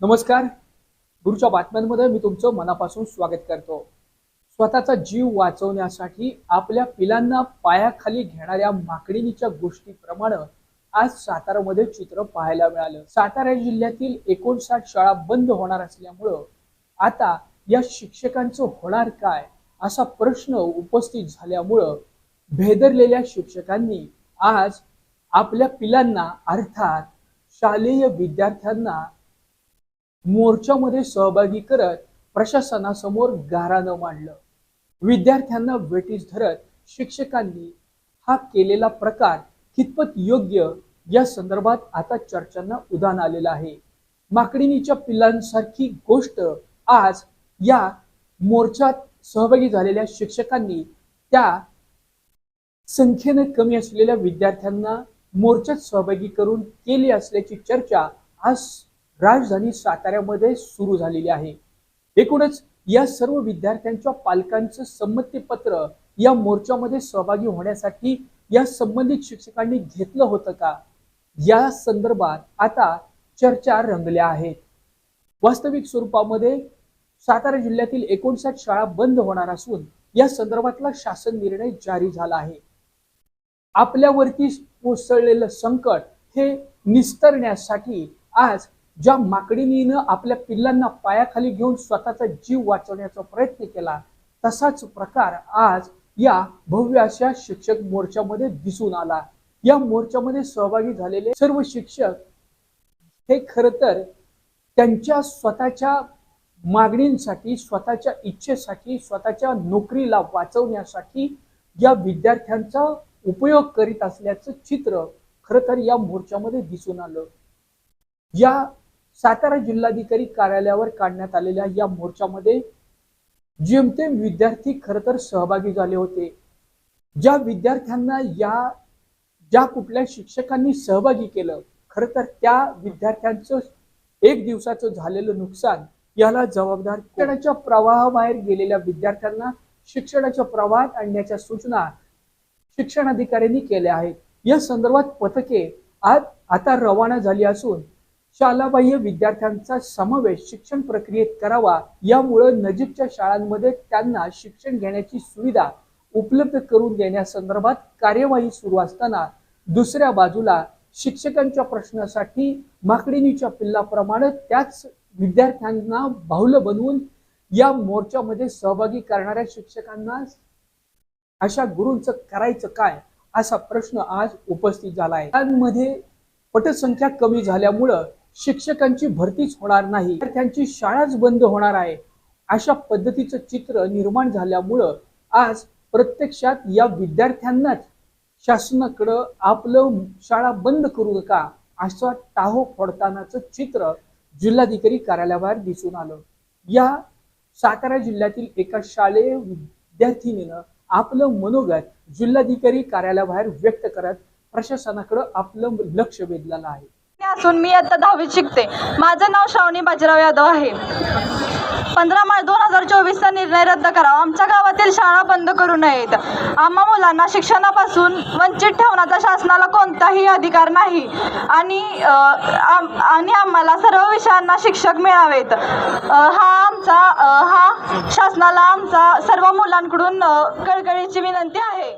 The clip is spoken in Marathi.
नमस्कार. गुरुच्या बातम्यांमध्ये मी तुमचं मनापासून स्वागत करतो. स्वतःचा जीव वाचवण्यासाठी आपल्या पिलांना पायाखाली घेणाऱ्या माकडीनीच्या गोष्टीप्रमाणे आज सातारामध्ये चित्र पाहायला मिळालं. सातारा जिल्ह्यातील एकोणसाठ शाळा बंद होणार असल्यामुळं आता या शिक्षकांचं होणार काय असा प्रश्न उपस्थित झाल्यामुळं भेदरलेल्या शिक्षकांनी आज आपल्या पिलांना अर्थात शालेय विद्यार्थ्यांना मोर्चामध्ये सहभागी करत प्रशासनासमोर गारानं मांडलं. विद्यार्थ्यांना वेटीस धरत शिक्षकांनी हा केलेला प्रकार कितपत योग्य या संदर्भात आता चर्चांना उदान आलेलं आहे. माकडीनीच्या पिल्लांसारखी गोष्ट आज या मोर्चात सहभागी झालेल्या शिक्षकांनी त्या संख्येने कमी असलेल्या विद्यार्थ्यांना मोर्चात सहभागी करून केली असल्याची चर्चा आज राजधानी साताऱ्यामध्ये सुरू झालेली आहे. एकूणच या सर्व विद्यार्थ्यांच्या पालकांचं संमतीपत्र या मोर्चामध्ये सहभागी होण्यासाठी या संबंधित शिक्षकांनी घेतलं होतं का? या संदर्भात आता चर्चा रंगल्या आहेत. वास्तविक स्वरूपामध्ये सातारा जिल्ह्यातील एकोणसाठ शाळा बंद होणार असून या संदर्भातला शासन निर्णय जारी झाला आहे. आपल्यावरती कोसळलेलं संकट हे निस्तरण्यासाठी आज ज्या माकडीनीनं आपल्या पिल्लांना पायाखाली घेऊन स्वतःचा जीव वाचवण्याचा प्रयत्न केला तसाच प्रकार आज या भव्य अशा शिक्षक मोर्चामध्ये दिसून आला. या मोर्चामध्ये सहभागी झालेले सर्व शिक्षक हे खर तर त्यांच्या स्वतःच्या मागणींसाठी स्वतःच्या इच्छेसाठी स्वतःच्या नोकरीला वाचवण्यासाठी या विद्यार्थ्यांचा उपयोग करीत असल्याचं चित्र खर तर या मोर्चामध्ये दिसून आलं. या सातारा जिल्हाधिकारी कार्यालयावर काढण्यात आलेल्या या मोर्चामध्ये जेमतेम विद्यार्थी खर तर सहभागी झाले होते. ज्या विद्यार्थ्यांना या ज्या कुठल्या शिक्षकांनी सहभागी केलं खरं तर त्या विद्यार्थ्यांचं एक दिवसाचं झालेलं नुकसान याला जबाबदार शिक्षणाच्या प्रवाहाबाहेर गेलेल्या विद्यार्थ्यांना शिक्षणाच्या प्रवाहात आणण्याच्या सूचना शिक्षणाधिकाऱ्यांनी केल्या आहेत. या संदर्भात पथके आज आता रवाना झाली असून शालाबाह्य विद्यार्थ्यांचा समावेश शिक्षण प्रक्रियेत करावा यामुळं नजीकच्या शाळांमध्ये त्यांना शिक्षण घेण्याची सुविधा उपलब्ध करून देण्यासंदर्भात कार्यवाही सुरू असताना दुसऱ्या बाजूला शिक्षकांच्या प्रश्नासाठी माकडीनीच्या पिल्लाप्रमाणे त्याच विद्यार्थ्यांना बाहुलं बनवून या मोर्चामध्ये सहभागी करणाऱ्या शिक्षकांना अशा गुरूंचं करायचं काय असा प्रश्न आज उपस्थित झाला आहे त्यामध्ये पटसंख्या कमी झाल्यामुळं शिक्षकांची भरतीच होणार नाही विद्यार्थ्यांची शाळाच बंद होणार आहे. अशा पद्धतीचं चित्र निर्माण झाल्यामुळं आज प्रत्यक्षात या विद्यार्थ्यांनाच शासनाकडं आपलं शाळा बंद करू नका असं टाहो फोडतानाचं चित्र जिल्हाधिकारी कार्यालयाबाहेर दिसून आलं. या सातारा जिल्ह्यातील एका शालेय विद्यार्थिनीनं आपलं मनोगत जिल्हाधिकारी कार्यालयाबाहेर व्यक्त करत प्रशासनाकडं आपलं लक्ष वेधलेलं आहे. असून मी आता दहावीत शिकते. माझं नाव श्रावणी बाजीराव यादव आहे. पंधरा मार्च दोन हजार चोवीसचा निर्णय रद्द करावा. आमच्या गावातील शाळा बंद करू नयेत. आम्हा मुलांना शिक्षणापासून वंचित ठेवण्याचा शासनाला कोणताही अधिकार नाही. आणि आणि आम्हाला सर्व विषयांना शिक्षक मिळावेत. हा आमचा हा शासनाला आमचा सर्व मुलांकडून कळकळीची विनंती आहे.